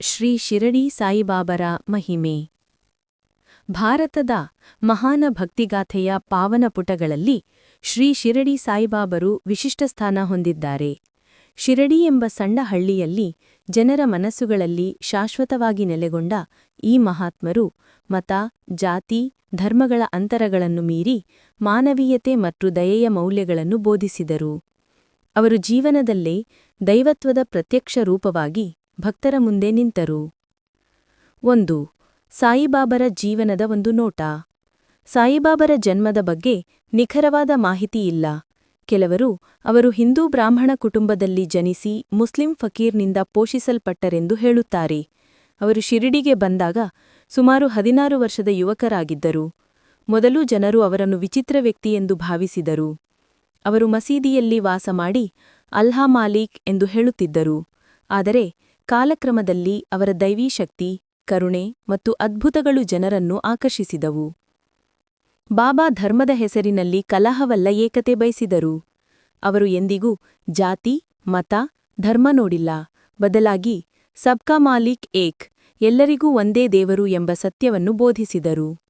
ಶ್ರೀ ಶಿರಡಿ ಸಾಯಿಬಾಬರ ಮಹಿಮೆ. ಭಾರತದ ಮಹಾನ ಭಕ್ತಿಗಾಥೆಯ ಪಾವನ ಪುಟಗಳಲ್ಲಿ ಶ್ರೀ ಶಿರಡಿ ಸಾಯಿಬಾಬರು ವಿಶಿಷ್ಟ ಸ್ಥಾನ ಹೊಂದಿದ್ದಾರೆ. ಶಿರಡಿ ಎಂಬ ಸಣ್ಣ ಹಳ್ಳಿಯಲ್ಲಿ ಜನರ ಮನಸ್ಸುಗಳಲ್ಲಿ ಶಾಶ್ವತವಾಗಿ ನೆಲೆಗೊಂಡ ಈ ಮಹಾತ್ಮರು ಮತ, ಜಾತಿ, ಧರ್ಮಗಳ ಅಂತರಗಳನ್ನು ಮೀರಿ ಮಾನವೀಯತೆ ಮತ್ತು ದಯೆಯ ಮೌಲ್ಯಗಳನ್ನು ಬೋಧಿಸಿದರು. ಅವರು ಜೀವನದಲ್ಲೇ ದೈವತ್ವದ ಪ್ರತ್ಯಕ್ಷ ರೂಪವಾಗಿ ಭಕ್ತರ ಮುಂದೆ ನಿಂತರು. ಒಂದು, ಸಾಯಿಬಾಬರ ಜೀವನದ ಒಂದು ನೋಟ. ಸಾಯಿಬಾಬರ ಜನ್ಮದ ಬಗ್ಗೆ ನಿಖರವಾದ ಮಾಹಿತಿ ಇಲ್ಲ. ಕೆಲವರು ಅವರು ಹಿಂದೂ ಬ್ರಾಹ್ಮಣ ಕುಟುಂಬದಲ್ಲಿ ಜನಿಸಿ ಮುಸ್ಲಿಂ ಫಕೀರ್ನಿಂದ ಪೋಷಿಸಲ್ಪಟ್ಟರೆಂದು ಹೇಳುತ್ತಾರೆ. ಅವರು ಶಿರಡಿಗೆ ಬಂದಾಗ ಸುಮಾರು ಹದಿನಾರು ವರ್ಷದ ಯುವಕರಾಗಿದ್ದರು. ಮೊದಲು ಜನರು ಅವರನ್ನು ವಿಚಿತ್ರ ವ್ಯಕ್ತಿಯೆಂದು ಭಾವಿಸಿದರು. ಅವರು ಮಸೀದಿಯಲ್ಲಿ ವಾಸ ಮಾಡಿ ಅಲ್ಹಾ ಮಾಲೀಕ್ ಎಂದು ಹೇಳುತ್ತಿದ್ದರು. ಆದರೆ ಕಾಲಕ್ರಮದಲ್ಲಿ ಅವರ ದೈವೀ ಶಕ್ತಿ ಕರುಣೆ ಮತ್ತು ಅದ್ಭುತಗಳು ಜನರನ್ನು ಆಕರ್ಷಿಸಿದವು. ಬಾಬಾ ಧರ್ಮದ ಹೆಸರಿನಲ್ಲಿ ಕಲಹವಲ್ಲ ಏಕತೆ ಬಯಸಿದರು. ಅವರು ಎಂದಿಗೂ ಜಾತಿ, ಮತ, ಧರ್ಮ ನೋಡಿಲ್ಲ. ಬದಲಾಗಿ ಸಬ್ಕಾ ಮಾಲೀಕ್ ಏಕ್, ಎಲ್ಲರಿಗೂ ಒಂದೇ ದೇವರು ಎಂಬ ಸತ್ಯವನ್ನು ಬೋಧಿಸಿದರು.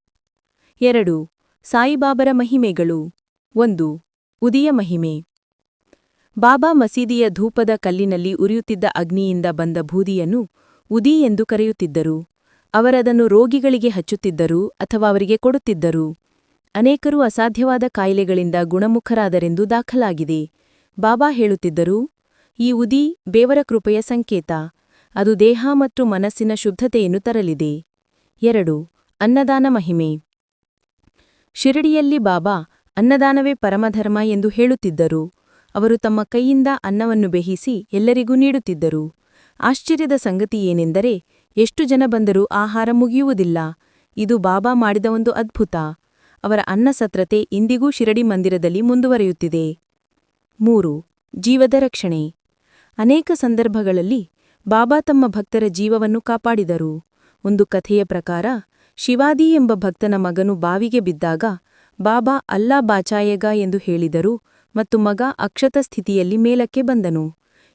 ಎರಡು, ಸಾಯಿಬಾಬರ ಮಹಿಮೆಗಳು. ಒಂದು, ಉದಿಯ ಮಹಿಮೆ. ಬಾಬಾ ಮಸೀದಿಯ ಧೂಪದ ಕಲ್ಲಿನಲ್ಲಿ ಉರಿಯುತ್ತಿದ್ದ ಅಗ್ನಿಯಿಂದ ಬಂದ ಬೂದಿಯನ್ನು ಉದಿ ಎಂದು ಕರೆಯುತ್ತಿದ್ದರು. ಅವರದನ್ನು ರೋಗಿಗಳಿಗೆ ಹಚ್ಚುತ್ತಿದ್ದರು ಅಥವಾ ಅವರಿಗೆ ಕೊಡುತ್ತಿದ್ದರು. ಅನೇಕರು ಅಸಾಧ್ಯವಾದ ಕಾಯಿಲೆಗಳಿಂದ ಗುಣಮುಖರಾದರೆಂದು ದಾಖಲಾಗಿದೆ. ಬಾಬಾ ಹೇಳುತ್ತಿದ್ದರು, ಈ ಉದಿ ಬೇವರ ಕೃಪೆಯ ಸಂಕೇತ. ಅದು ದೇಹ ಮತ್ತು ಮನಸ್ಸಿನ ಶುದ್ಧತೆಯನ್ನು ತರಲಿದೆ. ಎರಡು, ಅನ್ನದಾನ ಮಹಿಮೆ. ಶಿರಡಿಯಲ್ಲಿ ಬಾಬಾ, ಅನ್ನದಾನವೇ ಪರಮಧರ್ಮ ಎಂದು ಹೇಳುತ್ತಿದ್ದರು. ಅವರು ತಮ್ಮ ಕೈಯಿಂದ ಅನ್ನವನ್ನು ಬೇಹಿಸಿ ಎಲ್ಲರಿಗೂ ನೀಡುತ್ತಿದ್ದರು. ಆಶ್ಚರ್ಯದ ಸಂಗತಿ ಏನೆಂದರೆ, ಎಷ್ಟು ಜನ ಬಂದರೂ ಆಹಾರ ಮುಗಿಯುವುದಿಲ್ಲ. ಇದು ಬಾಬಾ ಮಾಡಿದ ಒಂದು ಅದ್ಭುತ. ಅವರ ಅನ್ನಸತ್ರತೆ ಇಂದಿಗೂ ಶಿರಡಿ ಮಂದಿರದಲ್ಲಿ ಮುಂದುವರೆಯುತ್ತಿದೆ. ಮೂರು, ಜೀವದ ರಕ್ಷಣೆ. ಅನೇಕ ಸಂದರ್ಭಗಳಲ್ಲಿ ಬಾಬಾ ತಮ್ಮ ಭಕ್ತರ ಜೀವವನ್ನು ಕಾಪಾಡಿದರು. ಒಂದು ಕಥೆಯ ಪ್ರಕಾರ, ಶಿವಾದಿ ಎಂಬ ಭಕ್ತನ ಮಗನು ಬಾವಿಗೆ ಬಿದ್ದಾಗ, ಬಾಬಾ ಅಲ್ಲಾ ಬಾಚಾಯಗ ಎಂದು ಹೇಳಿದರು. ಮತ್ತು ಮಗ ಅಕ್ಷತ ಸ್ಥಿತಿಯಲ್ಲಿ ಮೇಲಕ್ಕೆ ಬಂದನು.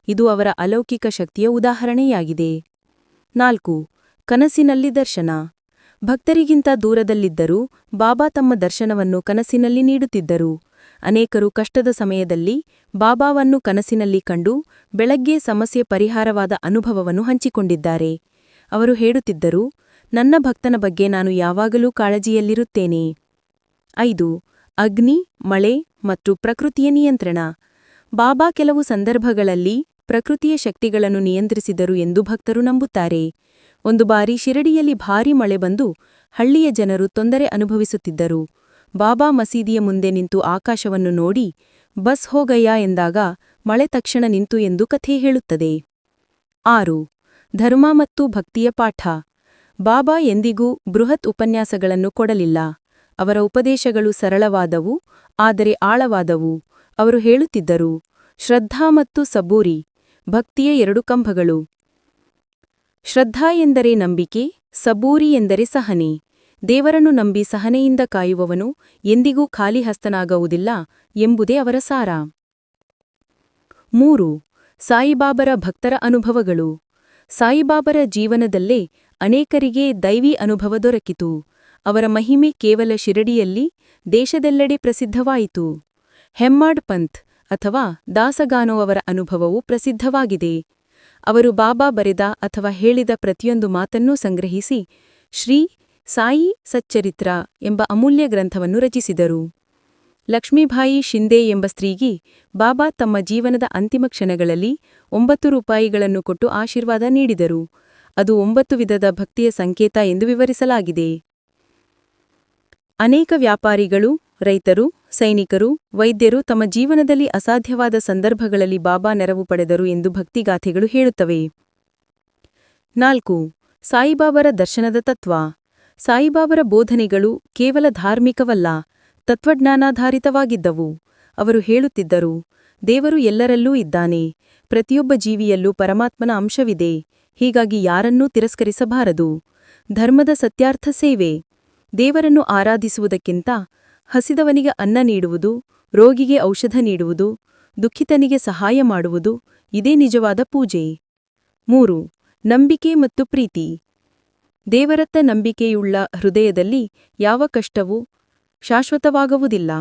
ಇದು ಅವರ ಅಲೌಕಿಕ ಶಕ್ತಿಯ ಉದಾಹರಣೆಯಾಗಿದೆ. ನಾಲ್ಕು, ಕನಸಿನಲ್ಲಿ ದರ್ಶನ. ಭಕ್ತರಿಗಿಂತ ದೂರದಲ್ಲಿದ್ದರೂ ಬಾಬಾ ತಮ್ಮ ದರ್ಶನವನ್ನು ಕನಸಿನಲ್ಲಿ ನೀಡುತ್ತಿದ್ದರು. ಅನೇಕರು ಕಷ್ಟದ ಸಮಯದಲ್ಲಿ ಬಾಬಾವನ್ನು ಕನಸಿನಲ್ಲಿ ಕಂಡು ಬೆಳಗ್ಗೆ ಸಮಸ್ಯೆ ಪರಿಹಾರವಾದ ಅನುಭವವನ್ನು ಹಂಚಿಕೊಂಡಿದ್ದಾರೆ. ಅವರು ಹೇಳುತ್ತಿದ್ದರು, ನನ್ನ ಭಕ್ತನ ಬಗ್ಗೆ ನಾನು ಯಾವಾಗಲೂ ಕಾಳಜಿಯಲ್ಲಿರುತ್ತೇನೆ. ಐದು ಅಗ್ನಿ, ಮಳೆ ಮತ್ತು ಪ್ರಕೃತಿಯ ನಿಯಂತ್ರಣ. ಬಾಬಾ ಕೆಲವು ಸಂದರ್ಭಗಳಲ್ಲಿ ಪ್ರಕೃತಿಯ ಶಕ್ತಿಗಳನ್ನು ನಿಯಂತ್ರಿಸಿದರು ಎಂದು ಭಕ್ತರು ನಂಬುತ್ತಾರೆ. ಒಂದು ಬಾರಿ ಶಿರಡಿಯಲ್ಲಿ ಭಾರೀ ಮಳೆ ಬಂದು ಹಳ್ಳಿಯ ಜನರು ತೊಂದರೆ ಅನುಭವಿಸುತ್ತಿದ್ದರು. ಬಾಬಾ ಮಸೀದಿಯ ಮುಂದೆ ನಿಂತು ಆಕಾಶವನ್ನು ನೋಡಿ, ಬಸ್ ಹೋಗಯ್ಯ ಎಂದಾಗ ಮಳೆ ತಕ್ಷಣ ನಿಂತು ಎಂದು ಕಥೆ ಹೇಳುತ್ತದೆ. ಆರು, ಧರ್ಮ ಮತ್ತು ಭಕ್ತಿಯ ಪಾಠ. ಬಾಬಾ ಎಂದಿಗೂ ಬೃಹತ್ ಉಪನ್ಯಾಸಗಳನ್ನು ಕೊಡಲಿಲ್ಲ. ಅವರ ಉಪದೇಶಗಳು ಸರಳವಾದವು, ಆದರೆ ಆಳವಾದವು. ಅವರು ಹೇಳುತ್ತಿದ್ದರು, ಶ್ರದ್ಧಾ ಮತ್ತು ಸಬೂರಿ, ಭಕ್ತಿಯ ಎರಡು ಕಂಬಗಳು. ಶ್ರದ್ಧಾ ಎಂದರೆ ನಂಬಿಕೆ, ಸಬೂರಿ ಎಂದರೆ ಸಹನೆ. ದೇವರನ್ನು ನಂಬಿ ಸಹನೆಯಿಂದ ಕಾಯುವವನು ಎಂದಿಗೂ ಖಾಲಿ ಹಸ್ತನಾಗುವುದಿಲ್ಲ ಎಂಬುದೇ ಅವರ ಸಾರ. ಮೂರು, ಸಾಯಿಬಾಬರ ಭಕ್ತರ ಅನುಭವಗಳು. ಸಾಯಿಬಾಬರ ಜೀವನದಲ್ಲೇ ಅನೇಕರಿಗೆ ದೈವಿ ಅನುಭವ ದೊರಕಿತು. ಅವರ ಮಹಿಮೆ ಕೇವಲ ಶಿರಡಿಯಲ್ಲಿ, ದೇಶದೆಲ್ಲೆಡೆ ಪ್ರಸಿದ್ಧವಾಯಿತು. ಹೆಮ್ಮಾಡ್ ಪಂಥ್ ಅಥವಾ ದಾಸಗಾನೋ ಅವರ ಅನುಭವವು ಪ್ರಸಿದ್ಧವಾಗಿದೆ. ಅವರು ಬಾಬಾ ಬರೆದ ಅಥವಾ ಹೇಳಿದ ಪ್ರತಿಯೊಂದು ಮಾತನ್ನೂ ಸಂಗ್ರಹಿಸಿ, ಶ್ರೀ ಸಾಯಿ ಸಚ್ಚರಿತ್ರ ಎಂಬ ಅಮೂಲ್ಯ ಗ್ರಂಥವನ್ನು ರಚಿಸಿದರು. ಲಕ್ಷ್ಮೀಭಾಯಿ ಶಿಂದೆ ಎಂಬ ಸ್ತ್ರೀಗಿ ಬಾಬಾ ತಮ್ಮ ಜೀವನದ ಅಂತಿಮ ಕ್ಷಣಗಳಲ್ಲಿ ಒಂಬತ್ತು ರೂಪಾಯಿಗಳನ್ನು ಕೊಟ್ಟು ಆಶೀರ್ವಾದ ನೀಡಿದರು. ಅದು ಒಂಬತ್ತು ವಿಧದ ಭಕ್ತಿಯ ಸಂಕೇತ ಎಂದು ವಿವರಿಸಲಾಗಿದೆ. ಅನೇಕ ವ್ಯಾಪಾರಿಗಳು, ರೈತರು, ಸೈನಿಕರು, ವೈದ್ಯರು ತಮ್ಮ ಜೀವನದಲ್ಲಿ ಅಸಾಧ್ಯವಾದ ಸಂದರ್ಭಗಳಲ್ಲಿ ಬಾಬಾ ನೆರವು ಪಡೆದರು ಎಂದು ಭಕ್ತಿಗಾಥೆಗಳು ಹೇಳುತ್ತವೆ. ನಾಲ್ಕು, ಸಾಯಿಬಾಬರ ದರ್ಶನದ ತತ್ವ. ಸಾಯಿಬಾಬರ ಬೋಧನೆಗಳು ಕೇವಲ ಧಾರ್ಮಿಕವಲ್ಲ, ತತ್ವಜ್ಞಾನಾಧಾರಿತವಾಗಿದ್ದವು. ಅವರು ಹೇಳುತ್ತಿದ್ದರು, ದೇವರು ಎಲ್ಲರಲ್ಲೂ ಇದ್ದಾನೆ, ಪ್ರತಿಯೊಬ್ಬ ಜೀವಿಯಲ್ಲೂ ಪರಮಾತ್ಮನ ಅಂಶವಿದೆ, ಹೀಗಾಗಿ ಯಾರನ್ನೂ ತಿರಸ್ಕರಿಸಬಾರದು. ಧರ್ಮದ ಸತ್ಯಾರ್ಥ ಸೇವೆ. ದೇವರನ್ನು ಆರಾಧಿಸುವುದಕ್ಕಿಂತ ಹಸಿದವನಿಗೆ ಅನ್ನ ನೀಡುವುದು, ರೋಗಿಗೆ ಔಷಧ ನೀಡುವುದು, ದುಃಖಿತನಿಗೆ ಸಹಾಯ ಮಾಡುವುದು, ಇದೇ ನಿಜವಾದ ಪೂಜೆ. ಮೂರು, ನಂಬಿಕೆ ಮತ್ತು ಪ್ರೀತಿ. ದೇವರತ್ತ ನಂಬಿಕೆಯುಳ್ಳ ಹೃದಯದಲ್ಲಿ ಯಾವ ಕಷ್ಟವೂ ಶಾಶ್ವತವಾಗುವುದಿಲ್ಲ.